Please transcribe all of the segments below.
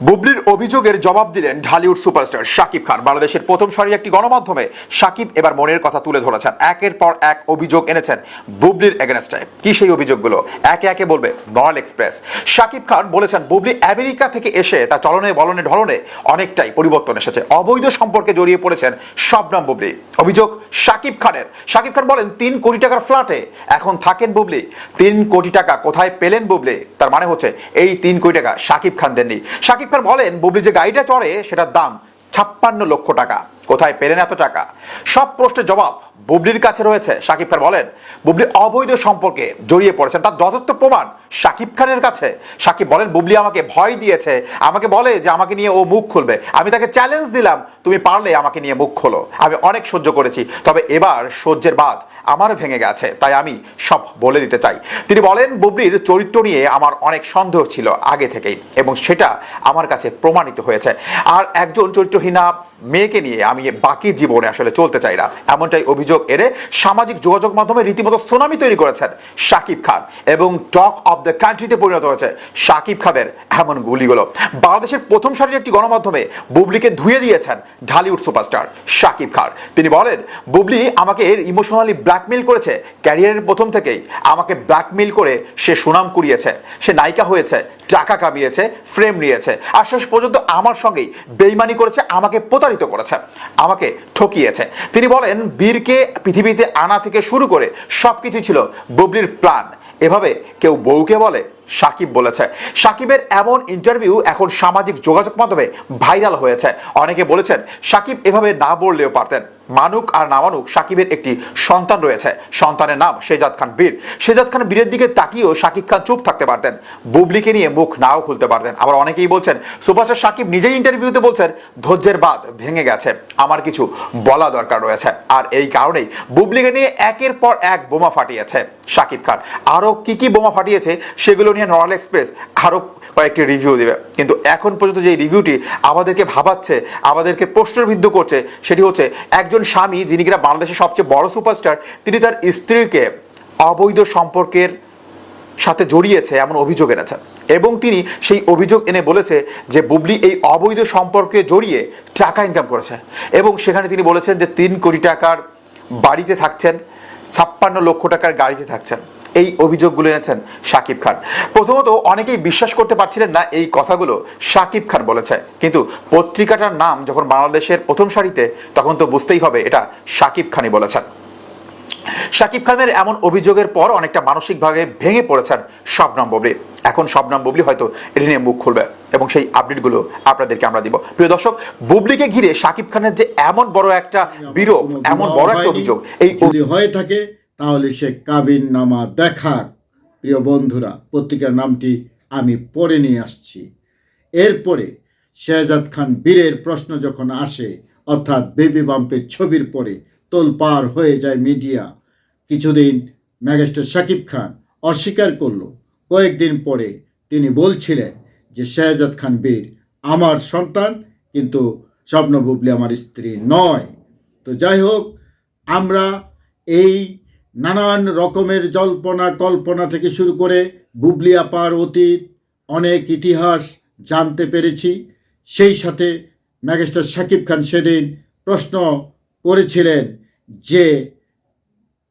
বুবলির অভিযোগের জবাব দিলেন ঢালিউড সুপারস্টার শাকিব খান। বাংলাদেশের প্রথম সারির একটি গণমাধ্যমে শাকিব এবার মনের কথা তুলে ধরেছেন। একের পর এক অভিযোগ এনেছেন বুবলির এগেনস্টে। কি সেই অভিযোগগুলো? একে একে বলবে নয়াল এক্সপ্রেস। শাকিব খান বলেছেন, বুবলি আমেরিকা থেকে এসে তার চলনে বলনে ঢলনে অনেকটাই পরিবর্তন এসেছে। অবৈধ সম্পর্কে জড়িয়ে পড়েছেন শবনম বুবলি। অভিযোগ শাকিব খানের। শাকিব খান বলেন, তিন কোটি টাকার ফ্ল্যাটে এখন থাকেন বুবলি। তিন কোটি টাকা কোথায় পেলেন বুবলি? তার মানে হচ্ছে, এই তিন কোটি টাকা শাকিব খান দেননি। শাকিব খান বলেন, বুবলি যে গাড়িটা চড়ে সেটার দাম ছাপ্পান্ন লক্ষ টাকা। কোথায় পেলেন এত টাকা? সব প্রশ্নের জবাব বুবলির কাছে রয়েছে। শাকিব খান বলেন, বুবলি অবৈধ সম্পর্কে জড়িয়ে পড়েছেন, তার যথার্থ প্রমাণ শাকিব খানের কাছে। সাকিব বলেন, বুবলি আমাকে ভয় দিয়েছে, আমাকে বলে যে আমাকে নিয়ে ও মুখ খুলবে। আমি তাকে চ্যালেঞ্জ দিলাম, তুমি পারলে আমাকে নিয়ে মুখ খোলো। আমি অনেক সহ্য করেছি, তবে এবার সহ্যের বাদ আমার ভেঙে গেছে, তাই আমি সব বলে দিতে চাই। তিনি বলেন, বুবলির চরিত্র নিয়ে আমার অনেক সন্দেহ ছিল আগে থেকেই এবং সেটা আমার কাছে প্রমাণিত হয়েছে। আর একজন চরিত্রহীনা মেয়েকে নিয়ে আমি বাকি জীবনে আসলে চলতে চাই না। এমনটাই অভিযোগ এনে সামাজিক যোগাযোগ মাধ্যমে রীতিমতো সুনামি তৈরি করেছেন শাকিব খান এবং টক অফ দ্য কান্ট্রিতে পরিণত হয়েছে শাকিব খানের এমন গুলিগুলো। বাংলাদেশের প্রথম সারির একটি গণমাধ্যমে বুবলিকে ধুয়ে দিয়েছেন ঢালিউড সুপারস্টার শাকিব খান। তিনি বলেন, বুবলি আমাকে ইমোশনালি ব্ল্যাকমেল করেছে ক্যারিয়ারের প্রথম থেকেই। আমাকে ব্ল্যাকমেল করে সে সুনাম কুড়িয়েছে, সে নায়িকা হয়েছে, টাকা কামিয়েছে ফ্রেম নিয়েছে। আর শেষ পর্যন্ত আমার সঙ্গেই বেইমানি করেছে, আমাকে প্রতারিত করেছে, আমাকে ঠকিয়েছে। তিনি বলেন, বীরকে পৃথিবীতে আনা থেকে শুরু করে সব কিছু ছিল বুবলির প্ল্যান। এভাবে কেউ বউকে বলে, সাকিব বলেছে। সাকিবের এমন ইন্টারভিউ এখন সামাজিক যোগাযোগ মাধ্যমে ভাইরাল হয়েছে। অনেকে বলেছেন, সাকিব এভাবে না বললেও পারতেন। মানুক আর না মানুক সাকিবের একটি সন্তান রয়েছে। সন্তানের নাম শেজাদ খান বীর। শেজাদ খান বীরের দিকে তাকিয়েও সাকিব খান চুপ থাকতে পারতেন। বুবলিকে নিয়ে মুখ নাও খুলতে পারতেন। আবার অনেকেই বলছেন, সুপারস্টার সাকিব নিজেই ইন্টারভিউতে বলছেন, ধৈর্যের বাদ ভেঙে গেছে। আমার কিছু বলা দরকার রয়েছে। আর এই কারণেই বুবলিকে নিয়ে একের পর এক বোমা ফাটিয়েছে সাকিব খান। আরও কি কি বোমা ফাটিয়েছে সেগুলো নিয়ে নরাল এক্সপ্রেস আরও কয়েকটি রিভিউ দেবে। কিন্তু এখন পর্যন্ত যে রিভিউটি আমাদেরকে ভাবাচ্ছে, আমাদেরকে প্রশ্নবিদ্ধ করছে, সেটি হচ্ছে একজন স্বামী যিনি কিনা বাংলাদেশের সবচেয়ে বড় সুপারস্টার, তিনি তার স্ত্রীকে অবৈধ সম্পর্কের সাথে জড়িয়েছে এমন অভিযোগ এনেছেন। এবং তিনি সেই অভিযোগ এনে বলেছে যে বুবলি এই অবৈধ সম্পর্কে জড়িয়ে টাকা ইনকাম করেছে। এবং সেখানে তিনি বলেছেন যে তিন কোটি টাকার বাড়িতে থাকছেন, ছাপ্পান্ন লক্ষ টাকার গাড়িতে থাকছেন। এই অভিযোগগুলো এনেছেন শাকিব খান। প্রথমত অনেকেই বিশ্বাস করতে পারছিলেন না এই কথাগুলো শাকিব খান বলেছে। কিন্তু পত্রিকাটার নাম যখন বাংলাদেশের প্রথম সারিতে তখন তো বুঝতেই হবে এটা শাকিব খানই বলেছেন। শাকিব খানের এমন অভিযোগের পর অনেকটা মানসিকভাবে ভেঙে পড়েছেন শবনম বুবলি। এখন শবনম বুবলি হয়তো এটি নিয়ে মুখ খুলবে এবং সেই আপডেটগুলো আপনাদেরকে আমরা দিব। প্রিয় দর্শক বুবলিকে ঘিরে শাকিব খানের যে এমন বড় একটা বিরোধ এমন বড় একটা অভিযোগ এই হয়ে থাকে তাহলে সে কাবিন নামা দেখাক প্রিয় বন্ধুরা, পত্রিকার নামটি আমি পড়ে নিয়ে আসছি। এরপরে শেহজাদ খান বীরের প্রশ্ন যখন আসে, অর্থাৎ বেবি বাম্পের ছবির পরে তোলপার হয়ে যায় মিডিয়া। কিছুদিন ম্যাগেস্টার শাকিব খান অস্বীকার করল। কয়েকদিন পরে তিনি বলছিলেন যে, শেহজাদ খান বীর আমার সন্তান, কিন্তু স্বপ্ন বুবলি আমার স্ত্রী নয়। তো যাই হোক, আমরা এই নানান রকমের জল্পনা, কল্পনা থেকে শুরু করে বুবলি আপার অতীত, অনেক ইতিহাস জানতে পেরেছি। সেই সাথে ম্যাগেস্টার শাকিব খান সেদিন প্রশ্ন করেছিলেন যে,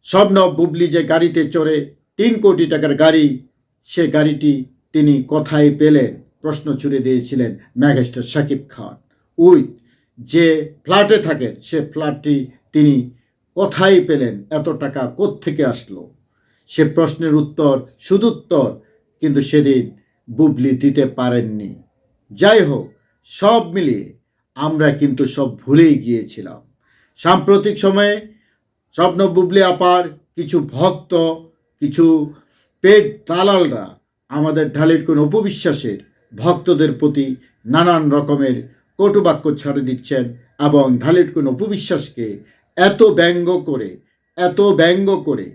স্বপ্ন বুবলি যে গাড়িতে চড়ে তিন কোটি টাকার গাড়ি, সে গাড়িটি তিনি কোথায় পেলেন? প্রশ্ন ছুড়ে দিয়েছিলেন ম্যাগেস্টার শাকিব খান। উইথ যে ফ্ল্যাটে থাকেন, সে ফ্ল্যাটটি তিনি কোথায় পেলেন? এত টাকা থেকে আসলো? সে প্রশ্নের উত্তর সুদুত্তর, কিন্তু সেদিন বুবলি দিতে পারেননি। যাই হোক, সব মিলিয়ে আমরা কিন্তু সব ভুলেই গিয়েছিলাম। সাম্প্রতিক সময়ে স্বপ্ন বুবলি আপার কিছু ভক্ত, কিছু পেট দালালরা আমাদের ঢালির কোন উপবিশ্বাসের ভক্তদের প্রতি নানান রকমের কটুবাক্য ছাড়ে দিচ্ছেন এবং ঢালির কোন উপবিশ্বাসকে এত ব্যঙ্গ করে, এত ব্যঙ্গ করে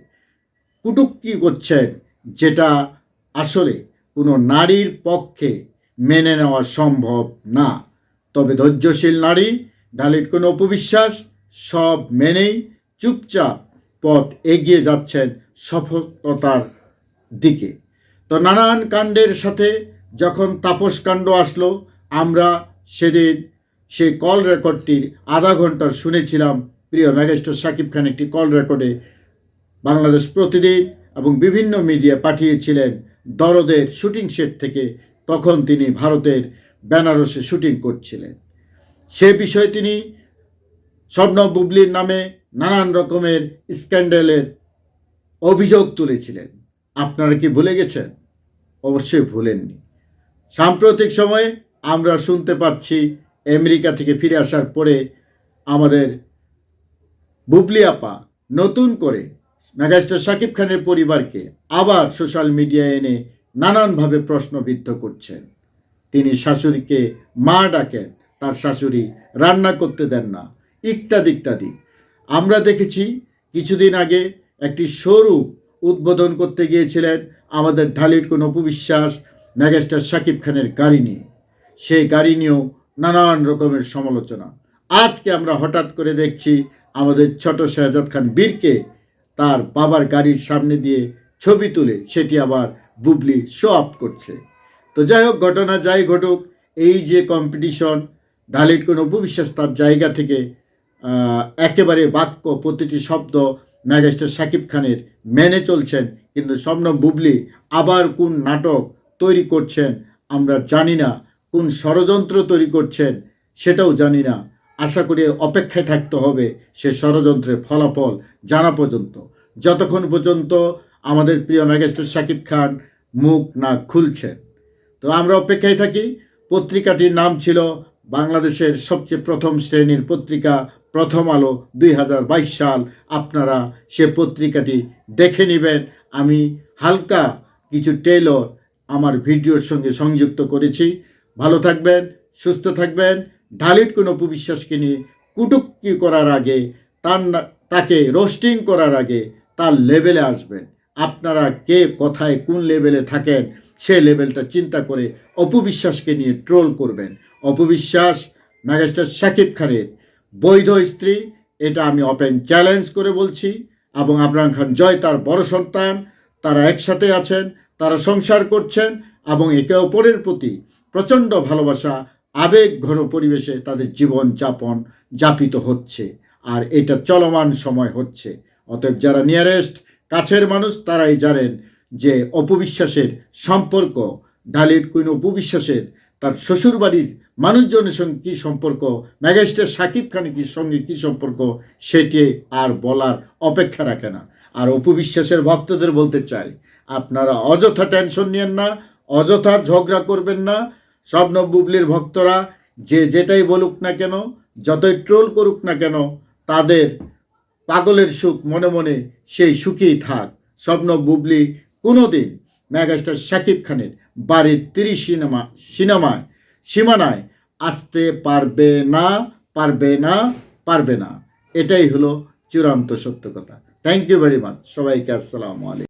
কুটুক্তি করছেন যেটা আসলে কোনো নারীর পক্ষে মেনে নেওয়া সম্ভব না। তবে ধৈর্যশীল নারী ডালির কোনো উপবিশ্বাস সব মেনেই চুপচাপ পথ এগিয়ে যাচ্ছেন সফলতার দিকে। তো নানান কাণ্ডের সাথে যখন তাপস কাণ্ড আসলো, আমরা সেদিন সেই কল রেকর্ডটির আধা ঘণ্টার শুনেছিলাম প্রিয় ম্যাগেস্টার সাকিব খান একটি কল রেকর্ডে বাংলাদেশ প্রতিদিন এবং বিভিন্ন মিডিয়া পাঠিয়েছিলেন দরদের শুটিং সেট থেকে। তখন তিনি ভারতের বেনারসে শুটিং করছিলেন। সে বিষয়ে তিনি স্বর্ণ বুবলির নামে নানান রকমের স্ক্যান্ডেলের অভিযোগ তুলেছিলেন। আপনারা কি ভুলে গেছেন? অবশ্যই ভুলেননি। সাম্প্রতিক সময়ে আমরা শুনতে পাচ্ছি, আমেরিকা থেকে ফিরে আসার পরে আমাদের বুবলি আপা, নতুন করে মেগাস্টার শাকিব খানের পরিবারকে আবার সোশ্যাল মিডিয়ায় এনে নানানভাবে প্রশ্নবিদ্ধ করছেন। তিনি শাশুড়িকে মা ডাকেন, তার শাশুড়ি রান্না করতে দেন না, ইত্যাদি ইত্যাদি। আমরা দেখেছি কিছুদিন আগে একটি শোরুম উদ্বোধন করতে গিয়েছিলেন আমাদের ঢালির কোনো অপবিশ্বাস মেগাস্টার শাকিব খানের গাড়ি নিয়ে। সেই গাড়ি নিয়েও নানান রকমের সমালোচনা। আজকে আমরা হঠাৎ করে দেখছি আমাদের ছোট শাহজাদ খান বীরকে তার বাবার গাড়ির সামনে দিয়ে ছবি তুলে সেটি আবার বুবলি শো আপ করছে। তো যাই হোক, ঘটনা যাই ঘটুক, এই যে কম্পিটিশন ঢালির কোনো অপবিশ্বাস তার জায়গা থেকে একেবারে বাক্য, প্রতিটি শব্দ ম্যাগেস্টার শাকিব খানের মেনে চলছেন, কিন্তু স্বপ্ন বুবলি আবার কোন নাটক তৈরি করছেন আমরা জানি না, কোন ষড়যন্ত্র তৈরি করছেন সেটাও জানি না। আশা করি অপেক্ষায় থাকতে হবে সে ষড়যন্ত্রের ফলাফল জানা পর্যন্ত। যতক্ষণ পর্যন্ত আমাদের প্রিয় ম্যাগেস্টার শাকিব খান মুখ না খুলছেন তো আমরা অপেক্ষায় থাকি। পত্রিকাটির নাম ছিল বাংলাদেশের সবচেয়ে প্রথম শ্রেণির পত্রিকা, প্রথম আলো দুই হাজার বাইশ সাল। আপনারা সে পত্রিকাটি দেখে নেবেন। আমি হালকা কিছু টেলর আমার ভিডিওর সঙ্গে সংযুক্ত করেছি। ভালো থাকবেন, সুস্থ থাকবেন। ঢালিট কোনো উপবিশ্বাসকে নিয়ে কুটুক্তি করার আগে, তার তাকে রোস্টিং করার আগে তার লেভেলে আসবেন। আপনারা কে কথায় কোন লেভেলে থাকেন, সে লেভেলটা চিন্তা করে অপবিশ্বাসকে নিয়ে ট্রোল করবেন। অপবিশ্বাস ম্যাগাস্টার শাকিব খানের বৈধ স্ত্রী, এটা আমি ওপেন চ্যালেঞ্জ করে বলছি, এবং আবরাম খান জয় তার বড় সন্তান, তারা একসাথে আছেন, তারা সংসার করছেন, এবং একে অপরের প্রতি প্রচণ্ড ভালোবাসা আবেগ ঘন পরিবেশে তাদের জীবন যাপন যাপিত হচ্ছে, আর এটা চলমান সময় হচ্ছে। অতএব যারা নিয়ারেস্ট কাছের মানুষ, তারাই জানেন যে অপবিশ্বাসের সম্পর্ক, ডালির কুইন অপবিশ্বাসের, তার শ্বশুরবাড়ির মানুষজনের সঙ্গে কী সম্পর্ক ম্যাগাস্টার সাকিব খানের সঙ্গে কী সম্পর্ক, সেটি আর বলার অপেক্ষা রাখে না। আর অপবিশ্বাসের ভক্তদের বলতে চাই, আপনারা অযথা টেনশন নিয়েন না, অযথা ঝগড়া করবেন না স্বপ্ন বুবলির ভক্তরা যে যেটাই বলুক না কেন, যতই ট্রোল করুক না কেন, তাদের পাগলের সুখ মনে মনে সেই সুখেই থাক। স্বপ্ন বুবলি কোনো দিন ম্যাগাস্টার শাকিব খানের বাড়ির তিরিশ সিনেমা সিনেমায় সীমানায় আসতে পারবে না পারবে না পারবে না। এটাই হলো চূড়ান্ত সত্য কথা। থ্যাংক ইউ ভেরি মাচ সবাইকে আসসালামু আলাইকুম।